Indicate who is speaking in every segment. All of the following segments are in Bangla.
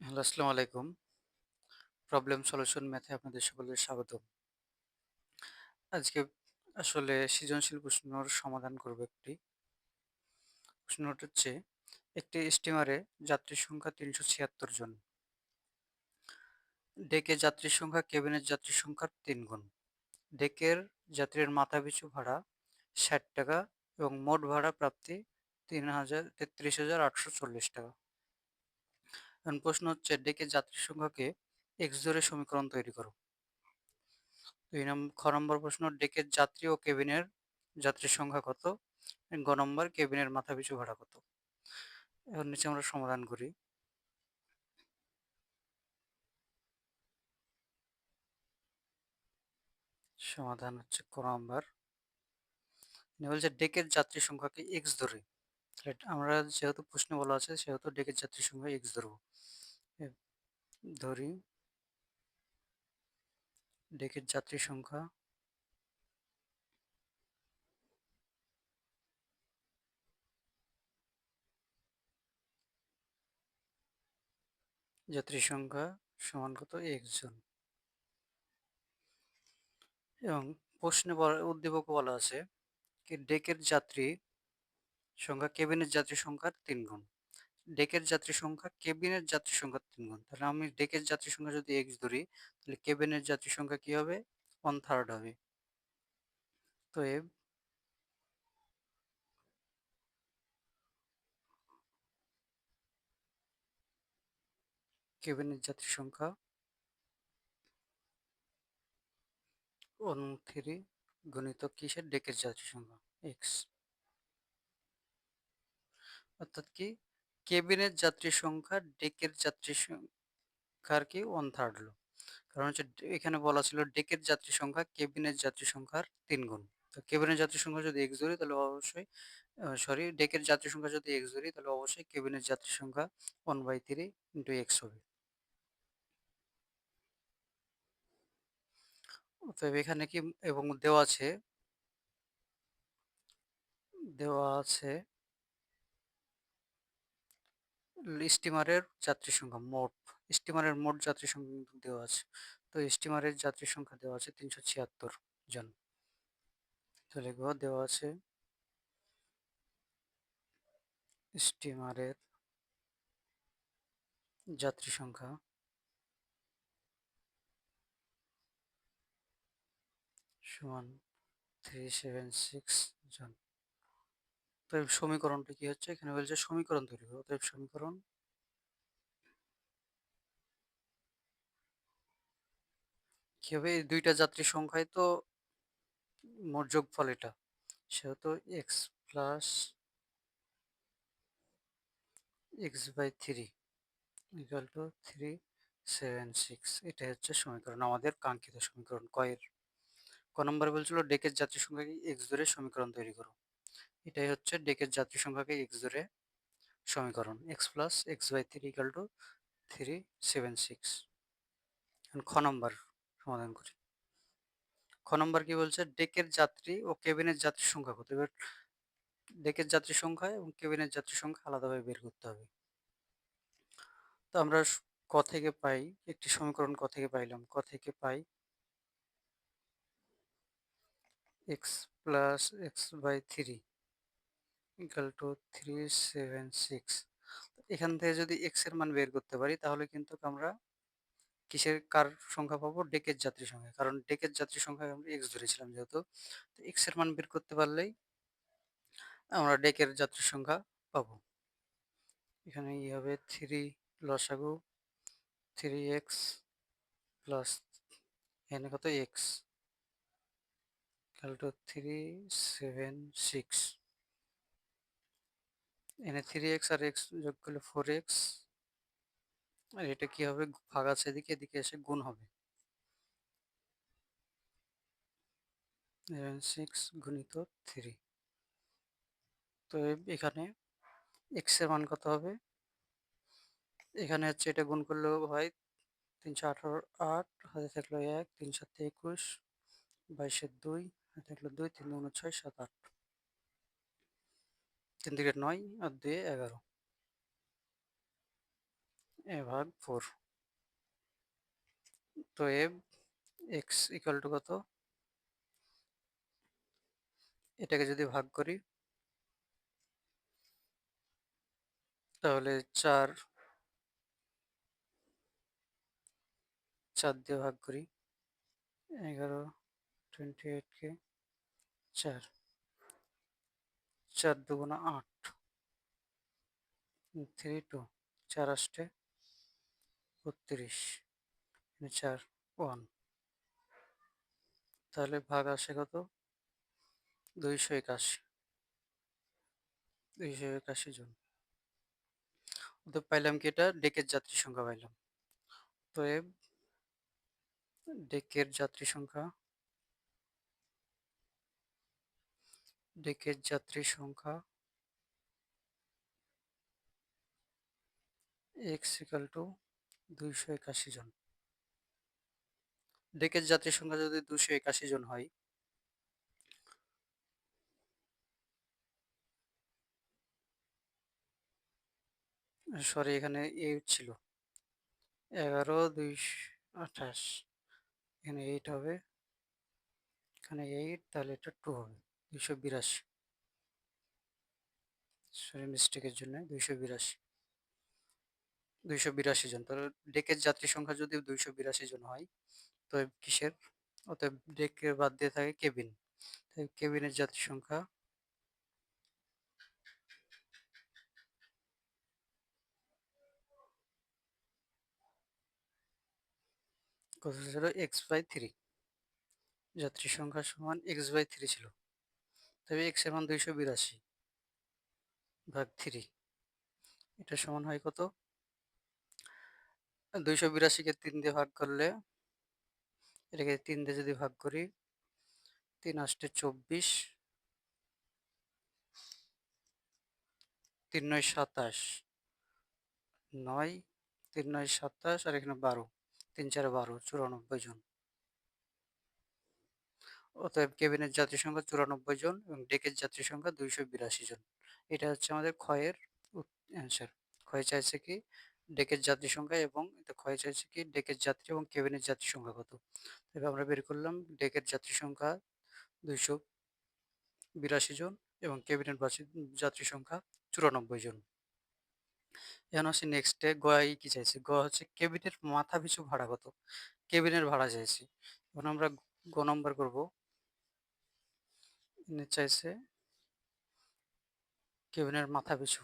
Speaker 1: হ্যালো, আসসালামু আলাইকুম। প্রবলেম সলিউশন ম্যাথে আপনাদের সকলকে স্বাগত আজকে আসলে সৃজনশীল প্রশ্নর সমাধান করব একটি। প্রশ্নটি হচ্ছে একটি স্টিমারে যাত্রীর সংখ্যা ৩৭৬ জন। ডেকে যাত্রী সংখ্যা কেবিনের যাত্রীর সংখ্যার ৩ গুণ। ডেকের যাত্রীর মাথাপিছু ভাড়া ৬০ টাকা এবং মোট ভাড়া প্রাপ্তি ৩৩,৮৪০ টাকা। এখন প্রশ্ন হচ্ছে, ডেকে যাত্রীর সংখ্যাকে এক্স ধরে সমীকরণ তৈরি করো। দুই নম্বর খ নম্বর প্রশ্ন ডেকের যাত্রী ও কেবিনের যাত্রীর সংখ্যা কত? গ নম্বর, কেবিনের মাথা পিছু ভাড়া কত? এখন নিচে আমরা সমাধান করি। সমাধান হচ্ছে ক নম্বর। বলছে ডেকের যাত্রী সংখ্যাকে এক্স ধরে। আমরা যেহেতু প্রশ্ন বলা আছে, সেহেতু ডেকের যাত্রী সংখ্যা এক্স ধরব। ধরি। ডেকের যাত্রী সংখ্যা যাত্রী সংখ্যা সমান কত? একজন এবং প্রশ্নে উদ্দীপক বলা আছে কি, ডেকের যাত্রী সংখ্যা কেবিনের যাত্রী সংখ্যার তিন গুণ। ডেকের যাত্রী সংখ্যা কেবিনের যাত্রী সংখ্যা তিন গুণ। তাহলে আমি ডেকের যাত্রী সংখ্যা যদি এক্স ধরি, তাহলে কেবিনের যাত্রী সংখ্যা কি হবে? ওয়ান থার্ড হবে। তো কেবিনের যাত্রী সংখ্যা ওয়ান থ্রি গণিত কিসের? ডেকের যাত্রী সংখ্যা এক্স অর্থাৎ কি? কেবিনের যাত্রী সংখ্যা, ডেকের যাত্রী সংখ্যার কি? ওয়ান থার্ড হলো। কারণ হচ্ছে এখানে বলা ছিল ডেকের যাত্রী সংখ্যা, কেবিনের যাত্রী সংখ্যার তিন গুণ। তো কেবিনের যাত্রী সংখ্যা যদি এক্স ধরি, তাহলে অবশ্যই সরি ডেকের যাত্রী সংখ্যা যদি এক্স ধরি, তাহলে অবশ্যই কেবিনের যাত্রী সংখ্যা one by three into x হবে। অতএব এখানে কি, এবং দেওয়া আছে দেওয়া আছে স্টিমারের যাত্রী সংখ্যা, মোট স্টিমারের মোট যাত্রী সংখ্যা দেওয়া আছে। তো স্টিমারের যাত্রী সংখ্যা দেওয়া আছে তিনশো ছিয়াত্তর জন। তো দেওয়া আছে স্টিমারের যাত্রী সংখ্যা সমান থ্রি সেভেন সিক্স জন। তো সমীকরণটা কি হচ্ছে? এখানে বলছে সমীকরণ তৈরি করো। অতএব সমীকরণ কি হবে? এই দুইটা যাত্রী সংখ্যায় তো মোট যোগফল এটা। সেহেতু x plus x by three equal to three seven six এটা হচ্ছে সমীকরণ। আমাদের কাঙ্ক্ষিত সমীকরণ কয়ের। ক নম্বর বলছিল, ডেকের যাত্রী সংখ্যাকে এক্স ধরে সমীকরণ তৈরি করো। এটাই হচ্ছে ডেকের যাত্রী সংখ্যাকে এক্স ধরে সমীকরণ। X plus x by three equal to three seven six খ নম্বর সমাধান করি। খ নম্বর কি বলছে? ডেকের যাত্রী ও কেবিনের যাত্রী সংখ্যা কত? এবার ডেকের যাত্রী সংখ্যা এবং কেবিনের যাত্রী সংখ্যা আলাদাভাবে বের করতে হবে। তো আমরা ক থেকে পাই, একটি সমীকরণ ক থেকে পাইলাম। ক থেকে পাই x plus x by three equal to three seven six এখান থেকে যদি এক্সের মান বের করতে পারি, তাহলে কিন্তু আমরা কিসের কার সংখ্যা পাবো? ডেকের যাত্রী সংখ্যা। কারণ ডেকের যাত্রী সংখ্যা আমরা এক্স ধরেছিলাম যেহেতু। তো এক্সের মান বের করতে পারলেই আমরা ডেকের যাত্রীর সংখ্যা পাবো। এখানে ই হবে থ্রি লসাগু থ্রি এক্স প্লাস এখানে কত? X equal to three seven six এনে থ্রি এক্স আর এক্স যোগ করলে ফোর এক্স আর এটা কি হবে? ভাগ আছে এদিকে এদিকে এসে গুণ হবে। সিক্স গুণিত থ্রি তো এখানে এক্সের মান কত হবে? এখানে হচ্ছে এটা গুণ করলেও হয় তিনশো আঠারো আট, হাতে থাকল এক, তিন সাতে একুশ বাইশের দুই, হাতে থাকল দুই, তিন দুগুণ ছয়, সাত আট। দিকে নয় আর দুই এগারো। এ ভাগ ফোর তো এ এক্স ইকাল টু কত? এটাকে যদি ভাগ করি, তাহলে চার চার দিয়ে ভাগ করি, এগারো টোয়েন্টি এইটকে চার। চার দুগুণা আট। থ্রি টু চার আষ্টে বত্রিশ। চার ওয়ান তাহলে ভাগ আসে কত? দুইশো একাশি। দুইশো একাশি জন। তো পাইলাম কি এটা? ডেকের যাত্রী সংখ্যা পাইলাম। তো ডেকের যাত্রী সংখ্যা ডেকের যাত্রী সংখ্যা এক্স ইকাল টু দুইশো একাশি জন। ডেকের যাত্রী সংখ্যা যদি দুশো একাশি জন হয় সরি এখানে এইট ছিল। এগারো, দুইশো আঠাশ, এখানে এইট হবে। এখানে এইট তাহলে এটা টু হবে। দুইশো বিরাশি। সরি মিস্টেকের জন্য দুইশো বিরাশি। দুইশো বিরাশি জন। তাহলে ডেকের যাত্রী সংখ্যা যদি দুইশো বিরাশি জন হয় তো কিসের? অতএব বাদ দিয়ে থাকে কেবিন। কেবিনের যাত্রী সংখ্যা কত ছিল? এক্স বাই থ্রি যাত্রী সংখ্যা সমান এক্স বাই থ্রি ছিল। তবে এক্সের মান দুইশো বিরাশি ভাগ থ্রি এটা সমান হয় কত? দুইশো বিরাশিকে তিন দিয়ে ভাগ করলে, এটাকে তিন দিয়ে যদি ভাগ করি, তিন আষ্টে চব্বিশ, তিন নয় সাতাশ, নয়, তিন নয় সাতাশ, আর এখানে বারো, তিন চার বারো, চুরানব্বই জন। অতএব কেবিনের যাত্রী সংখ্যা চুরানব্বই জন এবং ডেকের যাত্রী সংখ্যা দুইশো বিরাশি জন। এটা হচ্ছে আমাদের ক্ষয়ের অ্যান্সার ক্ষয় চাইছে কি ডেকের যাত্রী সংখ্যা এবং ক্ষয় চাইছে কি ডেকের যাত্রী এবং কেবিনের যাত্রী সংখ্যা কত? তবে আমরা বের করলাম ডেকের যাত্রী সংখ্যা দুইশো বিরাশি জন এবং কেবিনের বাসী যাত্রী সংখ্যা চুরানব্বই জন। এখন নেক্সটে গয় কি চাইছে? গ হচ্ছে কেবিনের মাথা পিছু ভাড়া কত? কেবিনের ভাড়া চাইছি। এখন আমরা গ নম্বর করব। চাইছে কেবিনের মাথা পিছু,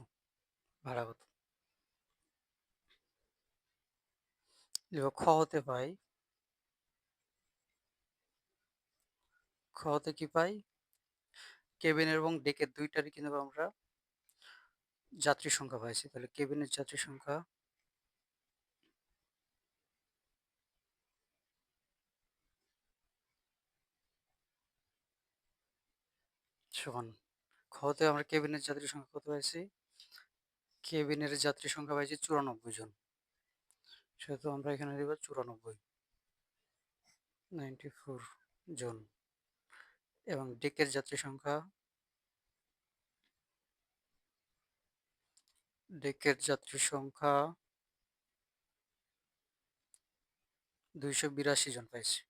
Speaker 1: ভাড়া কত খ হতে পাই। খ হতে কি পাই? কেবিন এবং ডেকের দুইটারই কিন্তু আমরা যাত্রী সংখ্যা পাইছি। তাহলে কেবিনের যাত্রী সংখ্যা সমান খতে আমরা কেবিনের যাত্রী সংখ্যা কত পাইছি? কেবিনের যাত্রী সংখ্যা পাইছি চুরানব্বই জন। সেহেতু আমরা এখানে দেব চুরানব্বই। নাইনটি ফোর জন। এবং ডেকের যাত্রী সংখ্যা, ডেকের যাত্রী সংখ্যা দুইশো বিরাশি জন পাইছি।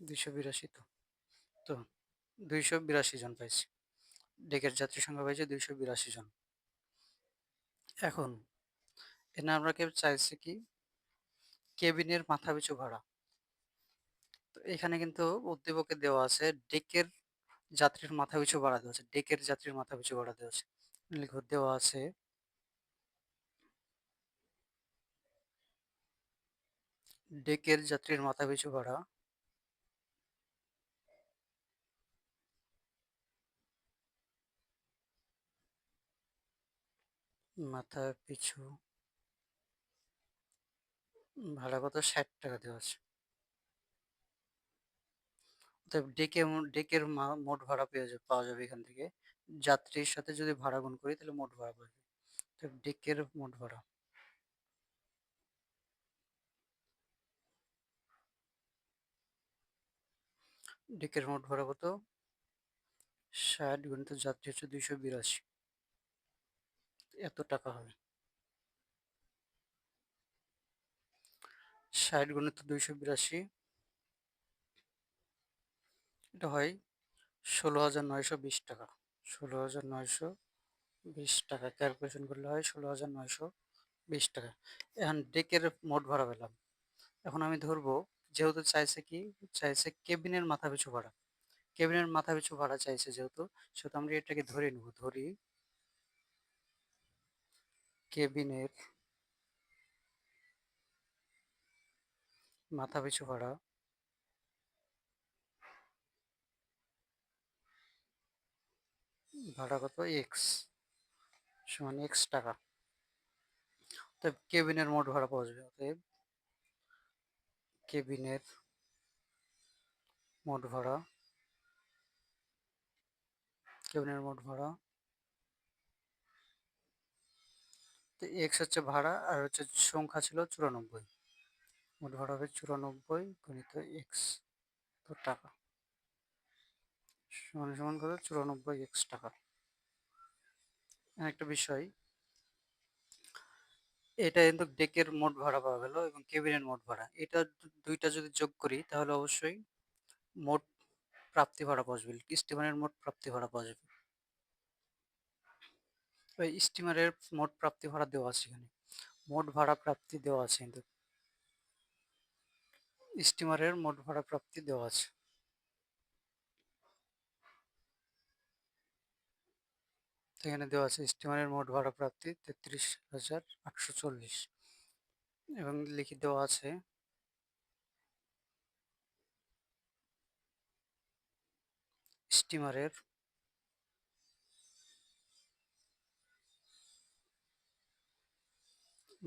Speaker 1: দুইশো বিরাশি তো। তো দুইশো বিরাশি জন পাইছি। ডেকের যাত্রী সংখ্যা পাইছে দুইশো বিরাশি জন। এখন এনে আমরা কেউ চাইছি কি? কেবিনের মাথা পিছু ভাড়া। তো এখানে কিন্তু উদ্দীপকে দেওয়া আছে, ডেকের যাত্রীর মাথা পিছু ভাড়া দেওয়া আছে, ডেকের যাত্রীর মাথা পিছু ভাড়া দেওয়া আছে। লিখো, দেওয়া আছে, ডেকের যাত্রীর মাথা পিছু ভাড়া। মাথা পিছু। ভাড়া কত ষাট টাকা দেওয়া আছে। ডেকে ডেকের মোট ভাড়া পেয়ে যাবে, পাওয়া যাবে এখান থেকে। যাত্রীর সাথে যদি ভাড়া গুণ করি, তাহলে মোট ভাড়া পাবে। ডেকের মোট ভাড়া। ডেকের মোট ভাড়া কত? ষাট গুণিত যাত্রী হচ্ছে দুইশো বিরাশি। এত টাকা হবে ষাট গুণিত দুইশো বিরাশি। এটা হয় ষোলো হাজার নয়শো বিশ টাকা। ষোলো হাজার নয়শো বিশ টাকা। ক্যালকুলেশন করলে হয় ষোলো হাজার নয়শো বিশ টাকা। এখন ডেকের মোট ভাড়া পেলাম। এখন আমি ধরবো, যেহেতু চাইছে কি? চাইছে কেবিনের মাথা পিছু ভাড়া। কেবিনের মাথা পিছু ভাড়া চাইছে যেহেতু, সেহেতু আমরা এটাকে ধরে নেব। ধরি কেবিনের মাথা পিছু ভাড়া ভাড়া কত? এক্স সমান এক্স টাকা। অতএব কেবিনের মোট ভাড়া পাওয়া যাবে। অতএব কেবিনের মোট ভাড়া, কেবিনের মোট ভাড়া তো এক্স হচ্ছে ভাড়া আর হচ্ছে সংখ্যা ছিল চুরানব্বই। মোট ভাড়া হবে চুরানব্বই গণিত এক্স তো টাকা। সমান সমান কত? চুরানব্বই এক্স টাকা। একটা বিষয়, এটা কিন্তু ডেকের মোট ভাড়া পাওয়া গেল এবং কেবিনের মোট ভাড়া। এটা দুইটা যদি যোগ করি তাহলে অবশ্যই মোট প্রাপ্তি ভাড়া বসবে স্টিমারের মোট প্রাপ্তি ভাড়া ওই স্টিমারের মোট প্রাপ্তি ভাড়া দেওয়া আছে এখানে। মোট ভাড়া প্রাপ্তি দেওয়া আছে কিন্তু। স্টিমারের মোট ভাড়া প্রাপ্তি দেওয়া আছে। এখানে দেওয়া আছে স্টিমারের মোট ভাড়া প্রাপ্তি তেত্রিশ হাজার আটশো চল্লিশ। এবং লিখে দেওয়া আছে স্টিমারের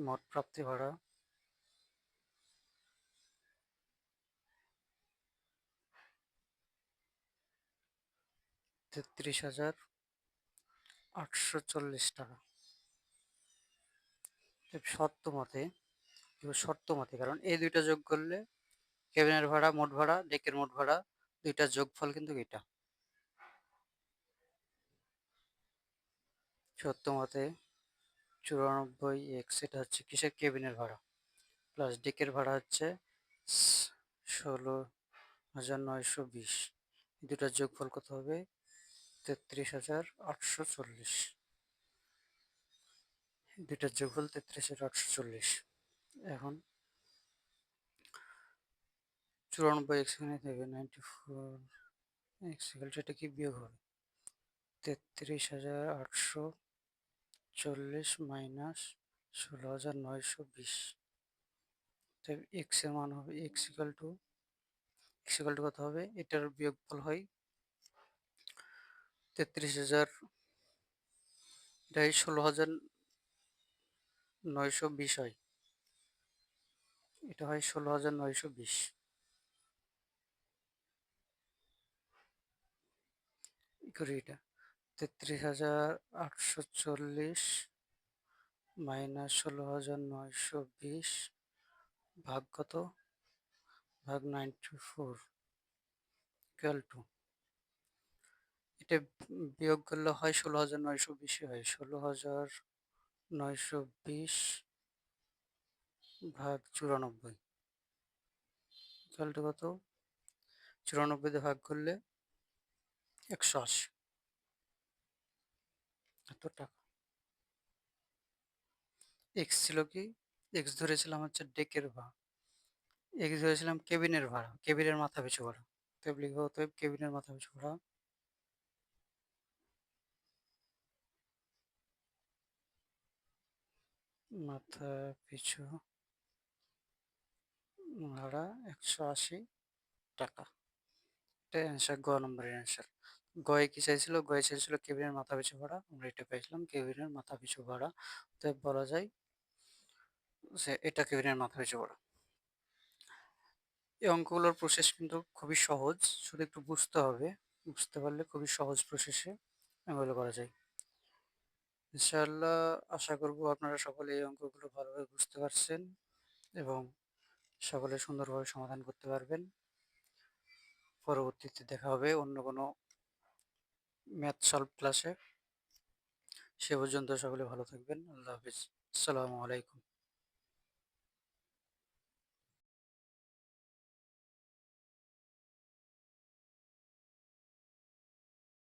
Speaker 1: মোট প্রাপ্তি ভাড়া তেত্রিশ হাজার আটশো চল্লিশ টাকা। শর্ত মতে শর্ত মতে, কারণ এই দুইটা যোগ করলে কেবিনের ভাড়া মোট ভাড়া, ডেকের মোট ভাড়া দুইটার যোগফল কিন্তু এটা। সত্য মতে চুরানব্বই এক্স এটা হচ্ছে কিসের কেবিনের ভাড়া? প্লাস ডেকের ভাড়া হচ্ছে ষোলো হাজার নয়শো বিশ। দুটার যোগফল কত হবে? তেত্রিশ হাজার আটশো চল্লিশ। দুইটার যোগফল তেত্রিশ হাজার আটশো চল্লিশ। এখন চুরানব্বই এক্স এখানে থাকবে নাইনটি ফোর এক্স এটা কি বিয়োগ হবে? তেত্রিশ হাজার আটশো চল্লিশ মাইনাস ষোলো হাজার নয়শো বিশ। এক্সের মান হবে x equal to x equal to কত হবে? এটার বিয়োগফল হয় তেত্রিশ হাজার এটাই ষোলো হাজার নয়শো বিশ হয়। এটা হয় ষোলো হাজার নয়শো বিশ। করি এটা। তেত্রিশ হাজার আটশো চল্লিশ মাইনাস ষোলো হাজার নয়শো বিশ ভাগ কত? ভাগ নাইনটি ফোর ইকুয়াল টু এটা বিয়োগ করলে হয় ষোলো হাজার নয়শো বিশে হয়। ষোলো হাজার নয়শো বিশ ভাগ চুরানব্বই ইকুয়াল টু কত? চুরানব্বই দিয়ে ভাগ করলে একশো আশি। এত টাকা। এক্স ছিল কি? এক্স ধরেছিলাম হচ্ছে ডেকের ভাড়া। এক্স ধরেছিলাম কেবিনের ভাড়া। কেবিনের মাথা পিছু ভাড়া তো লিখব অতএব কেবিনের মাথা পিছু ভাড়া মাথা পিছু ভাড়া একশো আশি টাকা। এটা অ্যান্সার গ নম্বরের অ্যান্সার গয়ে কি চাইছিল? গয়ে চাইছিল কেবিনের মাথা পিছু ভাড়া। আমরা এটা পেয়েছিলাম, কেবিনের মাথা পিছু ভাড়া। তো বলা যায় যে এটা কেবিনের মাথা পিছু ভাড়া। এই অঙ্কগুলোর প্রসেস কিন্তু খুবই সহজ। শুধু একটু বুঝতে হবে। বুঝতে পারলে খুবই সহজ প্রসেসে এগুলো করা যায়। ইনশাআল্লাহ আশা করব আপনারা সকলে এই অঙ্কগুলো ভালোভাবে বুঝতে পারছেন এবং সকলে সুন্দরভাবে সমাধান করতে পারবেন। পরবর্তীতে দেখা হবে অন্য কোনো ম্যাথ সলভ ক্লাসে। সে পর্যন্ত সকলে ভালো থাকবেন। আল্লাহ হাফিজ। আসসালামু আলাইকুম।